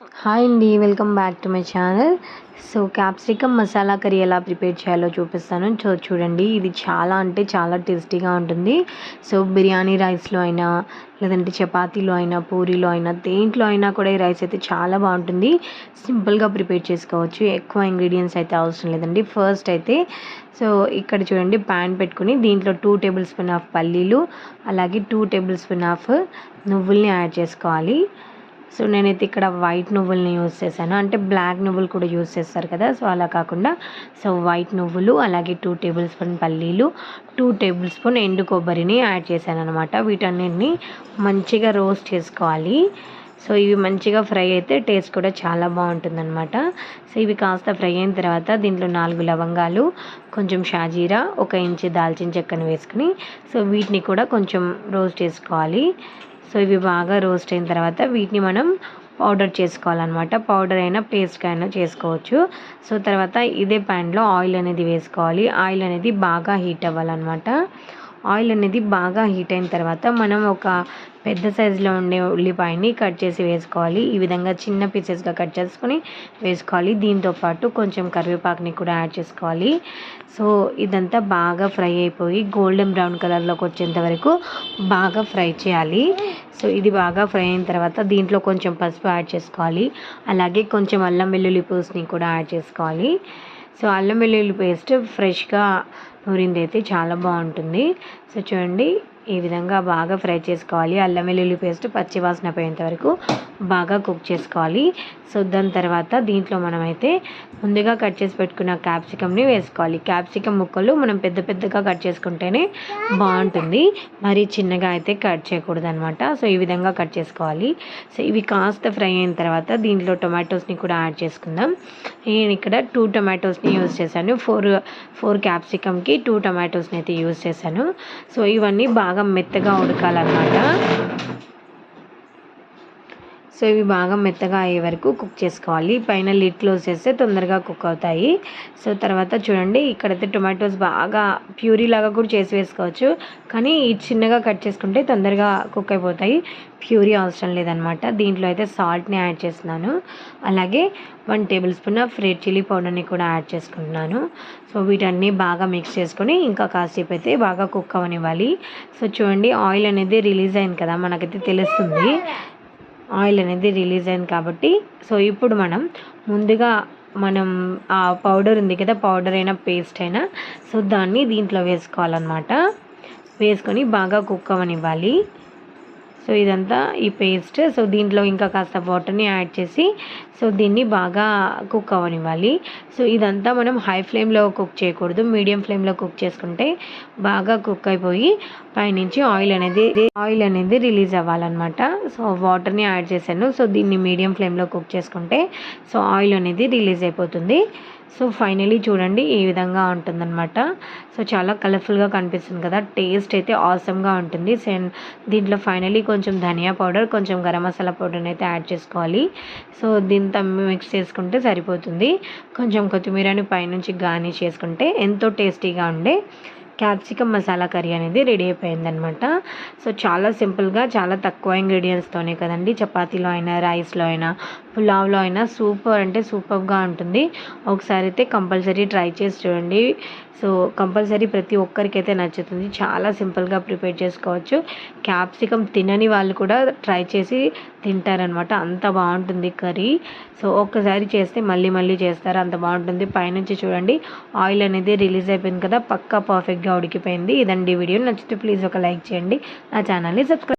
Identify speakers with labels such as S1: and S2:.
S1: Hi అండి welcome back to my channel. So capsicum masala curry ఎలా prepare చేయాలో చూపిస్తాను. సో చూడండి ఇది చాలా అంటే చాలా టేస్టీగా ఉంటుంది. సో బిర్యానీ రైస్లో అయినా లేదంటే చపాతీలో అయినా పూరీలో అయినా దేంట్లో అయినా కూడా ఈ రైస్ అయితే చాలా బాగుంటుంది. సింపుల్గా ప్రిపేర్ చేసుకోవచ్చు. ఎక్కువ ఇంగ్రీడియంట్స్ అయితే అవసరం లేదండి. ఫస్ట్ అయితే సో ఇక్కడ చూడండి ప్యాన్ పెట్టుకుని దీంట్లో టూ టేబుల్ స్పూన్ ఆఫ్ పల్లీలు అలాగే టూ టేబుల్ స్పూన్ ఆఫ్ నువ్వుల్ని యాడ్ చేసుకోవాలి. సో నేనైతే ఇక్కడ వైట్ నువ్వుల్ని యూజ్ చేశాను. అంటే బ్లాక్ నువ్వులు కూడా యూజ్ చేస్తారు కదా సో అలా కాకుండా సో వైట్ నువ్వులు అలాగే టూ టేబుల్ స్పూన్ పల్లీలు టూ టేబుల్ స్పూన్ ఎండు కొబ్బరిని యాడ్ చేశాను అనమాట వీటన్నిటిని మంచిగా రోస్ట్ చేసుకోవాలి. సో ఇవి మంచిగా ఫ్రై అయితే టేస్ట్ కూడా చాలా బాగుంటుందన్నమాట. సో ఇవి కాస్త ఫ్రై అయిన తర్వాత దీంట్లో నాలుగు లవంగాలు కొంచెం షాజీరా ఒక ఇంచు దాల్చిన చెక్కను వేసుకుని సో వీటిని కూడా కొంచెం రోస్ట్ చేసుకోవాలి. సో ఇవి బాగా రోస్ట్ అయిన తర్వాత వీటిని మనం పౌడర్ చేసుకోవాలన్నమాట. పౌడర్ అయినా పేస్ట్ అయినా చేసుకోవచ్చు. సో తర్వాత ఇదే ప్యాన్లో ఆయిల్ అనేది వేసుకోవాలి. ఆయిల్ అనేది బాగా హీట్ అవ్వాలన్నమాట. ఆయిల్ అనేది బాగా హీట్ అయిన తర్వాత మనం ఒక పెద్ద సైజులో ఉండే ఉల్లిపాయని కట్ చేసి వేసుకోవాలి. ఈ విధంగా చిన్న పీసెస్గా కట్ చేసుకొని వేసుకోవాలి. దీంతోపాటు కొంచెం కరివేపాకుని కూడా యాడ్ చేసుకోవాలి. సో ఇదంతా బాగా ఫ్రై అయిపోయి గోల్డెన్ బ్రౌన్ కలర్లోకి వచ్చేంత వరకు బాగా ఫ్రై చేయాలి. సో ఇది బాగా ఫ్రై అయిన తర్వాత దీంట్లో కొంచెం పసుపు యాడ్ చేసుకోవాలి. అలాగే కొంచెం అల్లం వెల్లుల్లి పూసని కూడా యాడ్ చేసుకోవాలి. సో అల్లం వెల్లుల్లి పేస్ట్ ఫ్రెష్గా నూరింది అయితే చాలా బాగుంటుంది. సో చూడండి ఈ విధంగా బాగా ఫ్రై చేసుకోవాలి. అల్లం వెల్లుల్లి పేస్ట్ పచ్చివాసన పోయేంతవరకు పోయేంత వరకు బాగా కుక్ చేసుకోవాలి. సో దాని తర్వాత దీంట్లో మనమైతే ముందుగా కట్ చేసి పెట్టుకున్న క్యాప్సికమ్ని వేసుకోవాలి. క్యాప్సికమ్ ముక్కలు మనం పెద్ద పెద్దగా కట్ చేసుకుంటేనే బాగుంటుంది. మరి చిన్నగా అయితే కట్ చేయకూడదు అనమాట సో ఈ విధంగా కట్ చేసుకోవాలి. సో ఇవి కాస్త ఫ్రై అయిన తర్వాత దీంట్లో టొమాటోస్ని కూడా యాడ్ చేసుకుందాం. నేను ఇక్కడ టూ టొమాటోస్ని యూజ్ చేశాను. ఫోర్ ఫోర్ క్యాప్సికమ్కి టూ టొమాటోస్ని అయితే యూజ్ చేశాను. సో ఇవన్నీ బాగా మెత్తగా ఉడకాలన్నమాట. సో ఇవి బాగా మెత్తగా అయ్యే వరకు కుక్ చేసుకోవాలి. పైన లిడ్ క్లోజ్ చేస్తే తొందరగా కుక్ అవుతాయి. సో తర్వాత చూడండి ఇక్కడైతే టొమాటోస్ బాగా ప్యూరీ లాగా కూడా చేసి వేసుకోవచ్చు. కానీ ఈ చిన్నగా కట్ చేసుకుంటే తొందరగా కుక్ అయిపోతాయి. ప్యూరీ అవసరం లేదనమాట. దీంట్లో అయితే సాల్ట్ని యాడ్ చేస్తున్నాను. అలాగే one table spoon of red chilli పౌడర్ని కూడా యాడ్ చేసుకుంటున్నాను. సో వీటన్నీ బాగా మిక్స్ చేసుకొని ఇంకా కాసేపు అయితే బాగా కుక్ అవనివ్వాలి. సో చూడండి ఆయిల్ అనేది రిలీజ్ అయింది కదా మనకైతే తెలుస్తుంది. ఆయిల్ అనేది రిలీజ్ అయింది కాబట్టి సో ఇప్పుడు మనం ముందుగా మనం ఆ పౌడర్ ఉంది కదా పౌడర్ అయినా పేస్ట్ అయినా సో దాన్ని దీంట్లో వేసుకోవాలన్నమాట. వేసుకొని బాగా కుక్ అవ్వనివ్వాలి సో ఇదంతా ఈ పేస్ట్ సో దీంట్లో ఇంకా కాస్త వాటర్ని యాడ్ చేసి సో దీన్ని బాగా కుక్ అవ్వనివ్వాలి. సో ఇదంతా మనం హై ఫ్లేమ్లో కుక్ చేయకూడదు. మీడియం ఫ్లేమ్లో కుక్ చేసుకుంటే బాగా కుక్ అయిపోయి పైనుంచి ఆయిల్ అనేది ఆయిల్ అనేది రిలీజ్ అవ్వాలన్నమాట. సో వాటర్ని యాడ్ చేశాను. సో దీన్ని మీడియం ఫ్లేమ్లో కుక్ చేసుకుంటే సో ఆయిల్ అనేది రిలీజ్ అయిపోతుంది. సో ఫైనలీ చూడండి ఈ విధంగా ఉంటుందన్నమాట. సో చాలా కలర్ఫుల్గా కనిపిస్తుంది కదా. టేస్ట్ అయితే ఆసమ్గా ఉంటుంది. సేమ్ దీంట్లో ఫైనలీ కొంచెం ధనియా పౌడర్ కొంచెం గరం మసాలా పౌడర్ని అయితే యాడ్ చేసుకోవాలి. సో దీంతో మిక్స్ చేసుకుంటే సరిపోతుంది. కొంచెం కొత్తిమీరని పైనుంచి గార్నిష్ చేసుకుంటే ఎంతో టేస్టీగా ఉండే క్యాప్సికమ్ మసాలా కర్రీ అనేది రెడీ అయిపోయిందనమాట సో చాలా సింపుల్గా చాలా తక్కువ ఇంగ్రీడియంట్స్తోనే కదండి. చపాతీలో అయినా రైస్లో అయినా పులావ్లో అయినా సూపర్ అంటే సూపర్గా ఉంటుంది. ఒకసారి అయితే కంపల్సరీ ట్రై చేసి చూడండి. సో కంపల్సరీ ప్రతి ఒక్కరికైతే నచ్చుతుంది. చాలా సింపుల్గా ప్రిపేర్ చేసుకోవచ్చు. క్యాప్సికమ్ తినని వాళ్ళు కూడా ట్రై చేసి తింటారనమాట అంత బాగుంటుంది కర్రీ. సో ఒక్కసారి చేస్తే మళ్ళీ మళ్ళీ చేస్తారు. అంత బాగుంటుంది. పైనుంచి చూడండి. ఆయిల్ అనేది రిలీజ్ అయిపోయింది కదా పక్కా పర్ఫెక్ట్గా ఉడికిపోయింది. ఇదండి వీడియో. నచ్చితే ప్లీజ్ ఒక లైక్ చేయండి. నా ఛానల్ని సబ్స్క్రైబ్